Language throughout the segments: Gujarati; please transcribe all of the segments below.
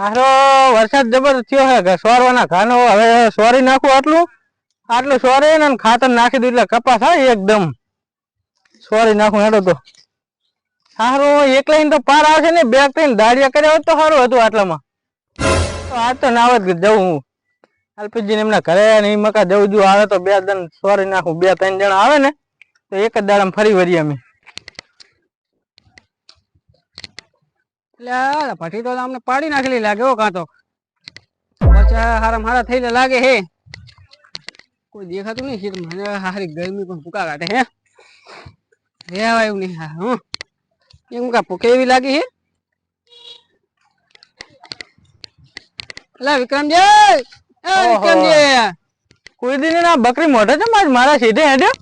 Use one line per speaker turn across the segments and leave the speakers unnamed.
હારો વરસાદ જબર થયો હે. કે સોરવાના ખાનો હવે સોરી નાખું આટલું. આટલું સોરી ને ખાતર નાખી દીધું એટલે કપાસ થાય એકદમ. સોરી નાખું હેડો તો. હારો એકલા તો પાર આવશે ને બેગ થઈને દાડિયા કર્યા હોત તો સારું હતું આટલામાં. આ તો ના આવત જવું હું. અલ્પેશજી એમના ઘરે ને ઈ મકા જવું જો આવે તો બે દન સોરી નાખું. બે ત્રણ જણા આવે ને, તો એક જ દાડામાં ફરી વળીએ અમે.
એટલે આ ભઠ્ઠી તો અમને પાડી નાખેલી લાગે હો કાં તો. પછી હારા મારા થઈને લાગે હે. કોઈ દેખાતું નહીં શીત મને હારી ગરમી પણ ભૂકા કાઢે હે. રેવા એવું નહીં હા હું. એમ કા ભૂકે એવી લાગી હે? એટલે વિક્રમજી. વિક્રમજી.
કોઈ દિન ના બકરી મોઢે છે માર- મારા સીધે હેડ્યો?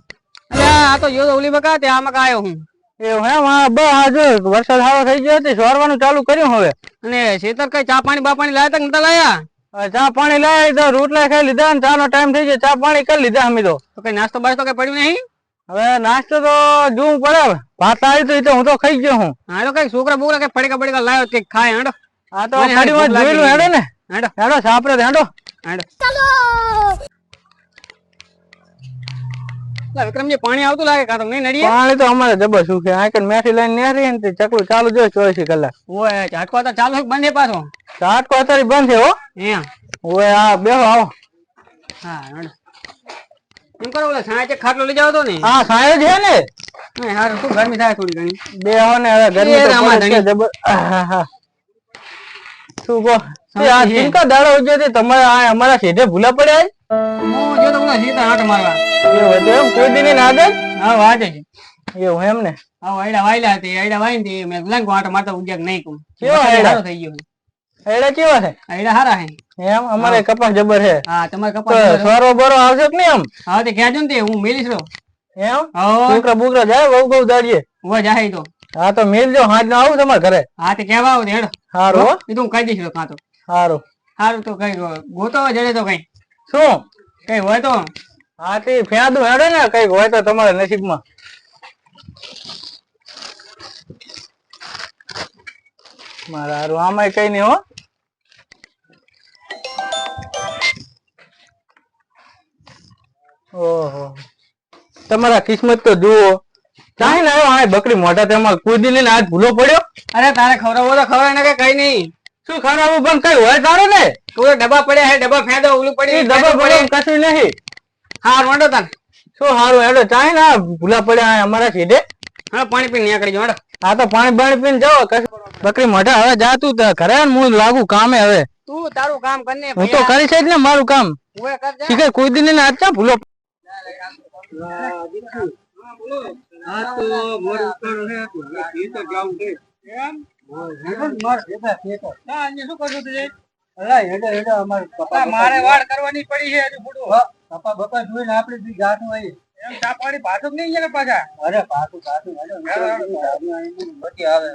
આ તો જો ઓલી બકા ત્યાં આમાં આવ્યો હું.
એવું હે માં બસ આ વરસાદ સારો થઈ ગયો સોરવાનું ચાલુ કર્યું હવે.
અને શેતર કઈ ચા પાણી બા પાણી લાયા તા નતા લાયા?
ચા પાણી લાવી લીધા રોટલા ખાઈ લીધા ને ચાનો ટાઈમ થઈ ગયો ચા પાણી કરી લીધા અમે તો.
તો કઈ નાસ્તો બાસ્તો કઈ પડ્યું નહીં?
હવે નાસ્તો તો જોવું પડે. ભાત આવી તો હું તો ખાઈ ગયો હું.
હા તો કઈ છોકરા બોકરા કઈ પડીકા પડીકા લાવ્યો કઈ ખાય હેડો?
આ તો જોયેલું હેડો ને.
હેડો?
હેડો સાપરે હેડો.
હેડો. વિક્રમજી પાણી આવતું લાગે કાં તો નડીએ
પાણી તો અમારે જબર શું છે આ મેઠી લાઈન નેરી ને ચકલું ચાલુ જોઈ ચોવીસ કલાક.
ઓય ઝાટકો તો ચાલુ બંધ છે પાછો?
ચાટકો અત્યારે બંધ છે હો.
એમ.
ઓય આ બેહો આવો.
હા એમ કરો ઓલા સાંજે ખાટલો લઈ જાવ તો ને.
હા સાંજે છે ને.
હા હારું શું ગરમી થાય થોડી ઘણી?
બેહો ને હવે ગરમી તો પડે છે જબર આહાહા. શું કહો? આ ચિંતા દાડો ઉજ્યો તે તમારે આ અમારા સીધે ભૂલા પડ્યા?
હું જો તમને સીધા હાથ મારવા.
એવું હતું એમ કોઈ દી ના દે
હા વાજે છે.
એવું એમ ને?
હા આઈડા વાયલા હતી આઈડા વાઈ ને મેં લાંગ આટ મારતા ઉજ્યા નહીં કું
કેવા આયડા?
થઈ ગયો
એડા કેવા છે?
આઈડા હારા હે
એમ? અમારે કપાસ જબર છે.
હા તમારે કપાસ
સોરો બોરો આવશે કે નહીં
હા તે કહેજો ને તે હું મેલીશ રો
એમ? એમ બુકરા બુકરા જાય બહુ બહુ દાડીએ?
ઊભા જાહે તો.
હા તો મિલ હાજ ના આવું તમારે ઘરે.
હા તે કહેવા આવો હેડો.
હારું
એ તો હું કહી દઈશ કાં તો.
હારું.
સારું તો કઈ ગોતો જડે તો કઈ.
શું?
કઈ હોય તો
હા તે ફેંદું હેડે ને કંઈક હોય તો તમારા નસીબમાં. મારા હારું આમાંય કઈ નહીં હો. ઓહો. તમારા કિસ્મત તો જુઓ. ચાહે ને આવ્યો હા બકરી મોઢા તેમાં કુદી ને આજ ભૂલો પડ્યો.
અરે તારે ખવડાવો તો ખવડાય ને કે કઈ નહીં.
શું ખવડાવું પણ કઈ હોય તારે ને?
તું ડબ્બા પડ્યા હે ડબ્બા ફેંદો ઓલું
એ
પડી
દબા પડે કશું નહીં.
હા રોંડો તને.
શું સારું હેડો? ચાય ને ભૂલા પડ્યા અમારા સીધે
હા પાણી પીને નીકળી જાવ
હા તો પાણી પાણી પીને જાવ કશું બકરી મોઢા હવે જાતું તો ઘરે હું લાગુ કામે હવે.
તું તારું કામ કરને
હું તો કરી છે ને મારું કામ. શીખર કોઈ દિન ને આજ ભૂલો
હા તો મોર ઉપર હે તું એ તો જાઉં છે એમ મારે વાડ કરવાની પડી છે હજુ ફૂટું એમ ચા પાણી પાછું નહીં છે ને પાછા? અરે પાછું પાછું તો આવે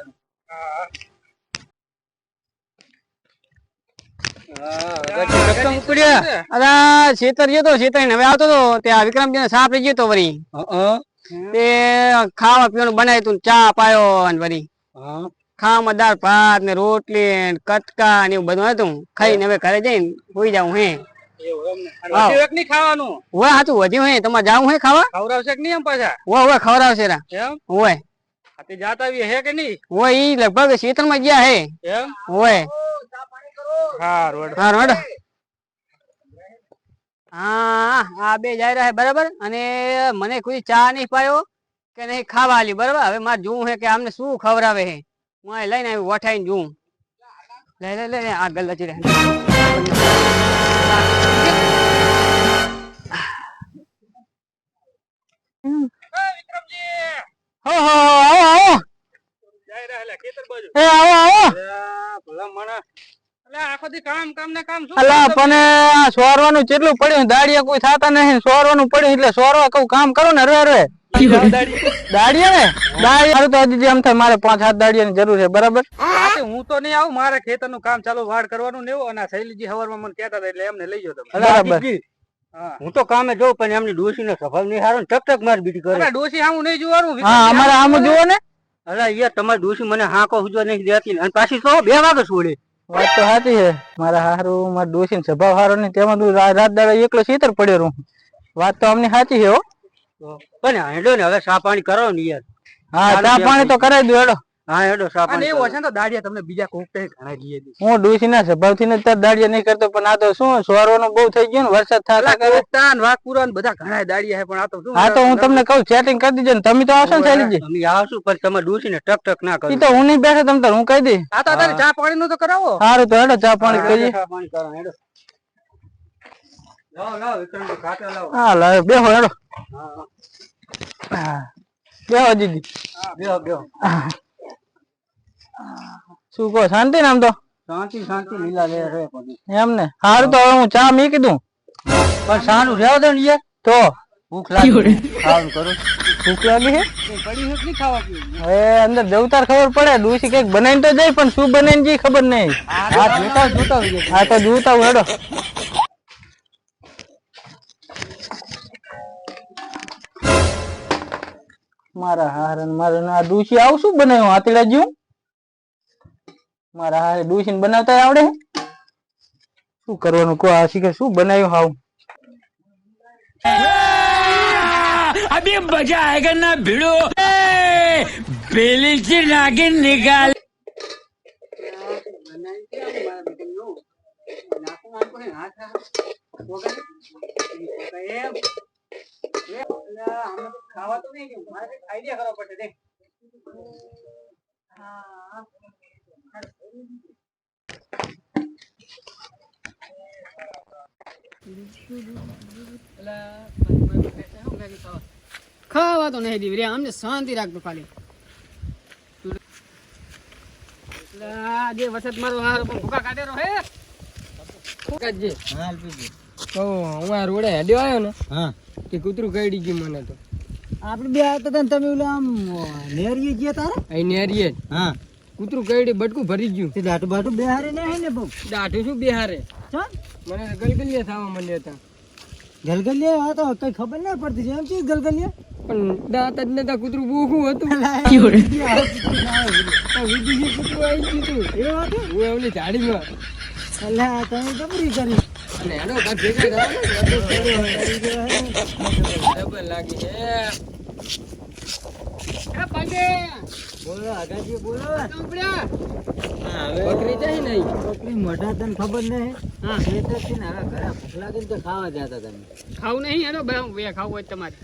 હવે આવતો તો ત્યાં વિક્રમજી સાપ લઈ ગયો તો વળી ખાવા પીવાનું બનાવ્યું તું ચા પાયો અને વળી ખાવામાં દાળ ભાત ને રોટલી કટકા ને એવું બધું હતું. ખાઈને હવે ઘરે જઈને સુઈ જાઉં હે. હા.
ખાવાનું.
હોય સાચું વધ્યું હે તમારે જાવું હે ખાવા?
ખવડાવશે કે નહીં એમ પાછા?
હોય હોય ખવડાવશે રા.
એમ?
હોય.
હાથી જાતા આવીએ હે કે નહીં?
હોય ઈ લગભગ શેતરમાં ગયા હે.
એમ?
હોય. હા રોડ હા આ બે જાય રહ્યા બરાબર? અને મને કોઈ ચા નહીં પાયો કે નહીં ખાવા આલી બરાબર? હવે મારે જોવું છે કે આમને શું ખવડાવે છે હું લઈને આવી વઠાઈને જોઉં. લે લે લે લે, આ ગલ્લા ચડે
હો હો આવો આવો એ આવો આવો. અલા પણ આ સોરવાનું કેટલું પડ્યું દાડિયા કોઈ થતા નહીં સોરવાનું પડ્યું એટલે સોરવા કઉ કામ કરો ને રે રે દાડિયા ને? દાડિયા તો હજી એમ થાય મારે પાંચ સાત દાડિયાની જરૂર છે બરાબર?
હું. તો નહીં આવું મારે ખેતરનું કામ ચાલુ વાડ કરવાનું ને અને આ શૈલીજી હવારમાં મને કહેતા હતા એટલે એમને લઈ ગયો તમે.
બરાબર.
હું.
તો કામે જઉં પણ એમની ડોસી નો સ્વભાવ નહીં સારો ટક ટક માર બીટી કરે.
અરે ડોશી આવું નહીં જોવાનું
હા અમારે આમ જુઓ ને.
અરે યાર તમારી ડોસી મને હાંકો નહીં દેતી અને પાછી તો બે વાગે છોડે
વાત તો સાચી છે. મારા હારું મારા ડોસી ને સ્વભાવ હારો નહીં તેમાં રાત દાડા એકલો સીતર પડ્યો રહું. વાત તો અમને સાચી છે હો.
પણ હેડો ને હવે ચા પાણી કરો ને યાર.
હા ચા પાણી તો કરાવી દો હેડો.
હા હેડો ચા
અને
પાણી
એવું હશે તો દાડિયા તમને બીજા કોક તે ઘણા લઈએ.
હું ડુસી ના સ્વભાવથી તાર દાડિયા નહીં કરતો પણ આ તો શું સોરવાનો બહુ થઈ ગયો ને વરસાદ થાતા કરે
તાન વાકુરા ને બધા ઘણા દાડિયા હે પણ આ તો શું
હા તો હું તમને કહું ચેટિંગ કરી દીજો ને તમે તો આવશો ને શૈલીજી
તમે આવશું પણ તમે ડૂસી ને ટક ટક ના કરો.
ઈ તો હું નહીં બેસે તમ તાર હું કહી દઈ
આ તો તારે ચા પાણી નું તો કરાવો.
સારું તો હેડો ચા પાણી કરીએ.
ચા પાણી કરો હેડો લાવો લાવો વિક્રમભાઈ ખાટા લાવો
હા લાવે. બેહો હેડો. બેહો દીદી
હા બેહો બેહો.
શું કહો શાંતિ ને આમ તો?
શાંતિ શાંતિ લીલા લે રે પણ
એમ ને? સારું તો હવે હું ચા મી કીધું.
પણ સાનું રહેવા દે ને યાર.
તો
ભૂખ લાગી. ખાવાનું કરું.
ભૂખ લાગી છે
પડી નથી નહીં ખાવા પીવું
હવે અંદર જવતાર ખબર પડે. ડૂસી કંઈક બનાવીને તો જાય પણ શું બનાવીને જઈ ખબર નહીં.
આ જોતા જોતા.
આ તો જોતા હેડો. મારા હાર અને મારા ના ડૂસી આવું શું બનાવ્યું હાથીડા જેવું મારા હારે ડૂસી બનાવતા આવડે છે? શું કરવાનું કો આ શીખે શું બનાવ્યું હાવ
अभी मजा आएगा ना भिड़ो बेली से नागिन निकाल
ખાવા તો નહીં મારે આઈડિયા કરવો પડશે દેખ
ખાવા તો નહીં દીવરી અમને શાંતિ રાખતો ખાલી. જે વખત મારો ભૂખા કાઢેલો હે ફૂકાજી તો હું આ રોડે હેડ્યો આવ્યો ને
હા.
કે કૂતરું કરડી ગયું મને તો.
આપણે બે આવતા હતા તમે ઓલા આમ નેરીએ ગયા તારા?
અહીં નેરીએ જ.
હા.
કૂતરું કરડી બટકું ભરી ગયું.
તે દાટુ બાટુ બેહારે હે ને બહુ?
દાટું શું બિહારે?
ચાલ
મને તો ગલગલિયા થવા માંડ્યા હતા.
ગલગલિયા? આ તો કઈ ખબર ના પડતી છે. એમ છે ગલગલિયા?
પણ દાંત જ નતા કૂતરું ભૂખું હતું. વિદેશી કૂતરું આવી ગયું હતું. હું એમની ઝાડીમાં.
અલ્યા તમે કરી.
અને હેડો કાંઈક ભેગા ડબલ લાગી છે.
બોલો આગાજી બોલો.
બકરી જાય નહીં
બકરી મોઢા તને ખબર નહીં?
હા.
છે ને હવે ઘરે ભૂખ લાગે તો ખાવા જતા તમે.
ખાવું નહીં હેડો બે બે ખાવું હોય તમારે.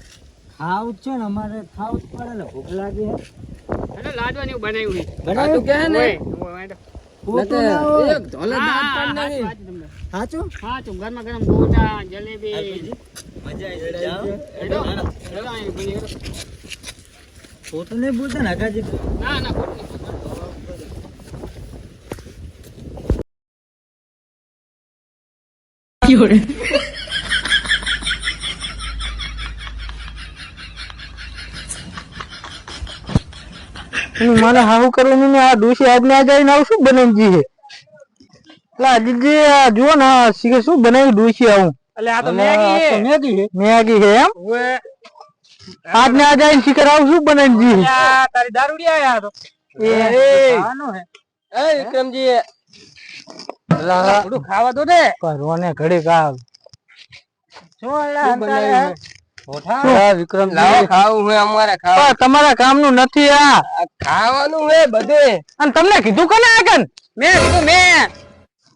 ખાવું છે ને અમારે ખાવું જ પડે ને ભૂખ લાગે
હેડો લાડવાની એવું બનાવ્યું
બનાવ્યું?
કે ને. એક ધોલે દાંત પણ નહીં.
સાચું
હા ગરમા ગરમ ગોટા જલેબી.
મજા
હેડો. હેડો અહીં બની હેડો.
ખોટું નહીં બોલતા ને આગાજી
ના ના ખોટું નહીં.
મને હાવું કરવાનું ને આ ડોસી આજને આ જઈને આવું શું બનાવી જી છે એટલે આજે જે આ જુઓ ને આ શીખે શું બનાવી ડોસી આવું?
એટલે આ તો મેગી છે.
મેગી છે. એમ? આજને આ જઈને શીખર આવું શું બનાવી જી
તારી દારૂડી આયા તો.
એ.
એ. વિક્રમજી.
થોડું ખાવા દો ને.
ઘડીક આ
શું
બનાવ્યું
હે?
કામ તમારા કામનું નથી આ.
ખાવાનું હે બધે.
અને તમને કીધું કોને આગળ?
મેં કીધું મેં.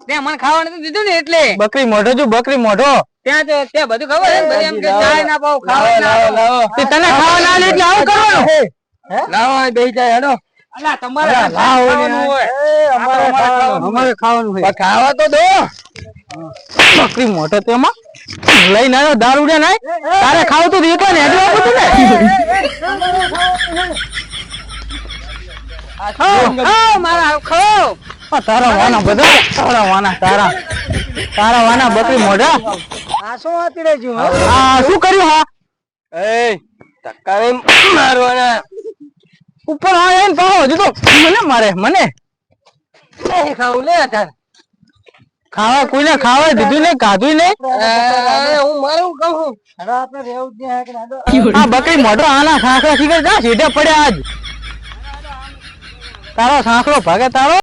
મને ખાવાનું દીધું ને એટલે.
બકરી મોઢો જો બકરી મોઢો.
ત્યાં તો ત્યાં બધું ખબર છે બધે એમ કે ચાય ના પાવ ખાવા ના પાવ
તે તને ખાવા ના લે એટલે આવું કરવાનું?
લાવો જાય હેડો.
અલા તમારે
લાવો ને. અમારે ખાવાનું.
ખાવા તો દો.
બકરી મોઢો તેમાં લઈને આવ્યો દારૂ ને તારે ખાવું તો એકલા ને હેડવા બધું ને.
મારા ખાઓ
તારા વાના બધા તારા વાના તારા. તારા વાના બકરી મોઢા.
આ શું
આ કર્યું હા?
એ ધક્કા મારવાના.
ઉપર હા એને પાહો હજુ તો મને મારે મને.
ખાવ લે તાર
ખાવા કોઈને ખાવા દીધું ને ખાધું ને
હું મારું કહું
હવે આપણે રહેવું જ નહીં
આ બકરી મોટો આના સાંકળા શીખર જા સીધા પડ્યા આજ. તારો સાંકળો ભાગે તારો.